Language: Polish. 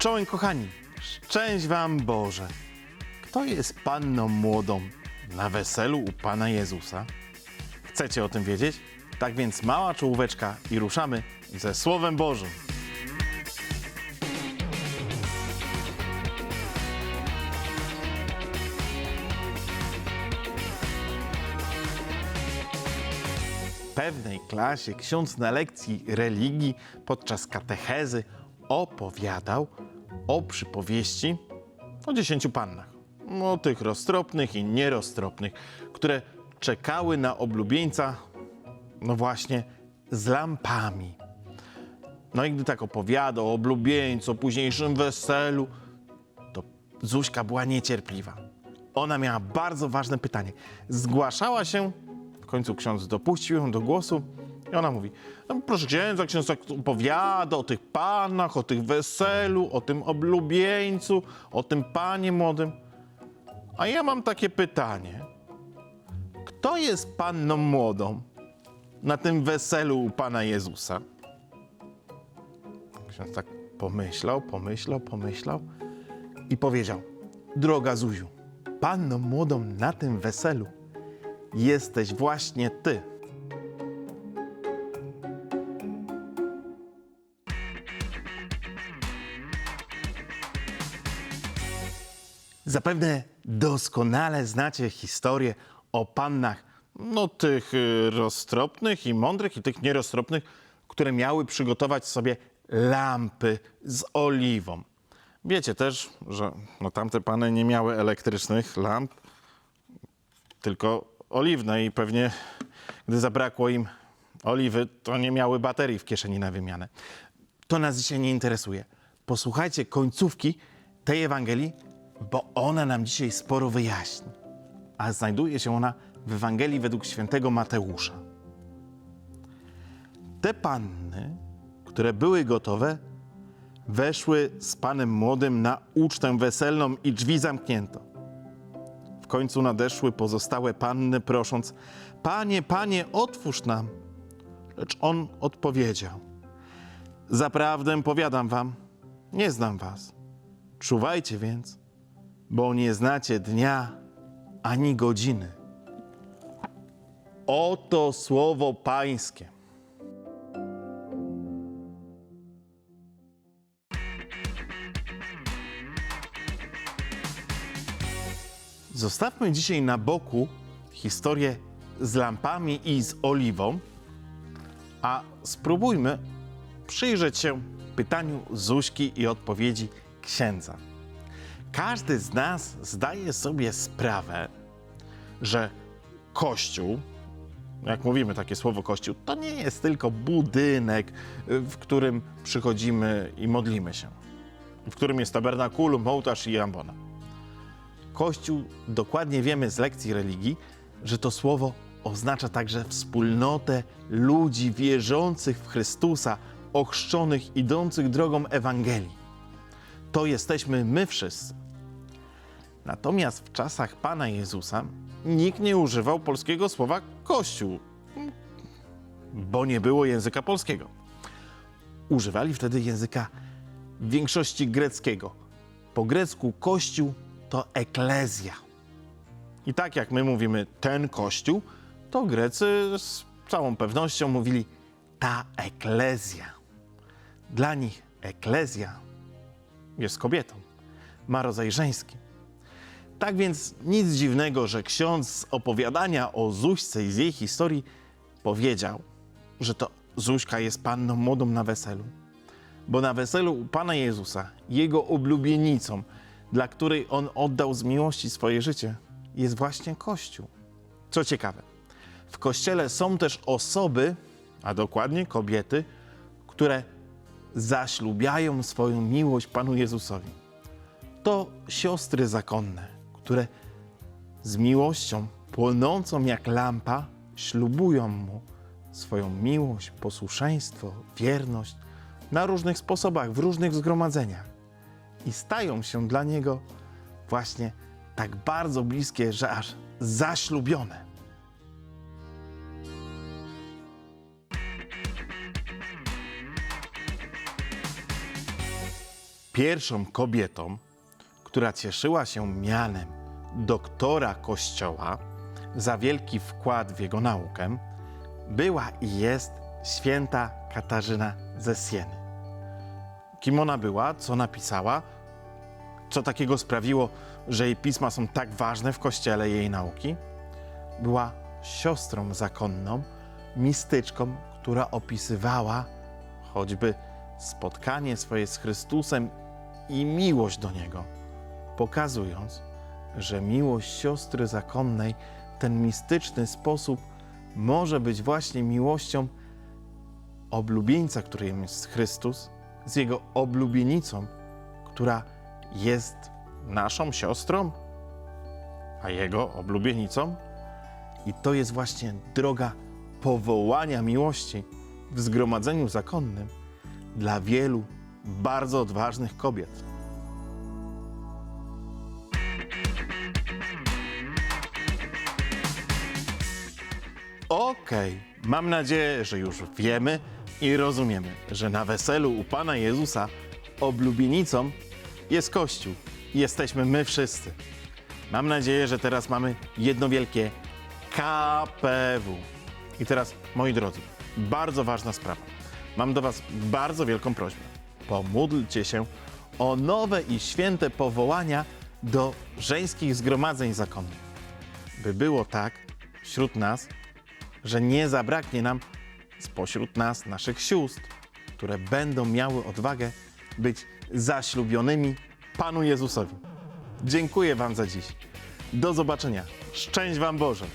Czołem kochani, szczęść wam Boże. Kto jest panną młodą na weselu u Pana Jezusa? Chcecie o tym wiedzieć? Tak więc mała czołóweczka i ruszamy ze Słowem Bożym. W pewnej klasie ksiądz na lekcji religii podczas katechezy opowiadał o przypowieści o dziesięciu pannach. O tych roztropnych i nieroztropnych, które czekały na oblubieńca, no właśnie, z lampami. No i gdy tak opowiadał o oblubieńcu, o późniejszym weselu, to Zuśka była niecierpliwa. Ona miała bardzo ważne pytanie. Zgłaszała się, w końcu ksiądz dopuścił ją do głosu i ona mówi, no, proszę księdza, ksiądz tak opowiada o tych panach, o tych weselu, o tym oblubieńcu, o tym panie młodym. A ja mam takie pytanie. Kto jest panną młodą na tym weselu u Pana Jezusa? Ksiądz tak pomyślał, pomyślał, pomyślał i powiedział: Droga Zuziu, panną młodą na tym weselu jesteś właśnie ty. Zapewne doskonale znacie historię o pannach, no tych y, roztropnych i mądrych i tych nieroztropnych, które miały przygotować sobie lampy z oliwą. Wiecie też, że no, tamte pany nie miały elektrycznych lamp, tylko oliwne i pewnie gdy zabrakło im oliwy, to nie miały baterii w kieszeni na wymianę. To nas dzisiaj nie interesuje. Posłuchajcie końcówki tej Ewangelii, bo ona nam dzisiaj sporo wyjaśni. A znajduje się ona w Ewangelii według świętego Mateusza. Te panny, które były gotowe, weszły z panem młodym na ucztę weselną i drzwi zamknięto. W końcu nadeszły pozostałe panny, prosząc: Panie, panie, otwórz nam. Lecz on odpowiedział: Zaprawdę powiadam wam, nie znam was. Czuwajcie więc, bo nie znacie dnia ani godziny. Oto słowo Pańskie. Zostawmy dzisiaj na boku historię z lampami i z oliwą, a spróbujmy przyjrzeć się pytaniu Zuśki i odpowiedzi księdza. Każdy z nas zdaje sobie sprawę, że Kościół, jak mówimy takie słowo Kościół, to nie jest tylko budynek, w którym przychodzimy i modlimy się, w którym jest tabernakulum, ołtarz i ambona. Kościół, dokładnie wiemy z lekcji religii, że to słowo oznacza także wspólnotę ludzi wierzących w Chrystusa, ochrzczonych, idących drogą Ewangelii. To jesteśmy my wszyscy. Natomiast w czasach Pana Jezusa nikt nie używał polskiego słowa Kościół, bo nie było języka polskiego. Używali wtedy języka w większości greckiego. Po grecku Kościół to eklezja. I tak jak my mówimy ten Kościół, to Grecy z całą pewnością mówili ta eklezja. Dla nich eklezja jest kobietą, ma rodzaj żeński. Tak więc nic dziwnego, że ksiądz z opowiadania o Zuśce i z jej historii powiedział, że to Zuśka jest panną młodą na weselu. Bo na weselu u Pana Jezusa, jego oblubienicą, dla której on oddał z miłości swoje życie, jest właśnie Kościół. Co ciekawe, w Kościele są też osoby, a dokładnie kobiety, które zaślubiają swoją miłość Panu Jezusowi. To siostry zakonne, które z miłością płonącą jak lampa ślubują mu swoją miłość, posłuszeństwo, wierność na różnych sposobach, w różnych zgromadzeniach i stają się dla niego właśnie tak bardzo bliskie, że aż zaślubione. pierwszą kobietą, która cieszyła się mianem doktora Kościoła za wielki wkład w jego naukę, była i jest święta Katarzyna ze Sieny. Kim ona była, co napisała, co takiego sprawiło, że jej pisma są tak ważne w kościele jej nauki? Była siostrą zakonną, mistyczką, która opisywała choćby spotkanie swoje z Chrystusem i miłość do Niego, pokazując, że miłość siostry zakonnej ten mistyczny sposób może być właśnie miłością oblubieńca, którym jest Chrystus, z Jego oblubienicą, która jest naszą siostrą, a Jego oblubienicą. I to jest właśnie droga powołania miłości w zgromadzeniu zakonnym dla wielu bardzo odważnych kobiet. Okej, mam nadzieję, że już wiemy i rozumiemy, że na weselu u Pana Jezusa oblubienicą jest Kościół. Jesteśmy my wszyscy. Mam nadzieję, że teraz mamy jedno wielkie KPW. I teraz, moi drodzy, bardzo ważna sprawa. Mam do Was bardzo wielką prośbę. Pomódlcie się o nowe i święte powołania do żeńskich zgromadzeń zakonnych. By było tak wśród nas, że nie zabraknie nam spośród nas naszych sióstr, które będą miały odwagę być zaślubionymi Panu Jezusowi. Dziękuję Wam za dziś. Do zobaczenia. Szczęść Wam Boże.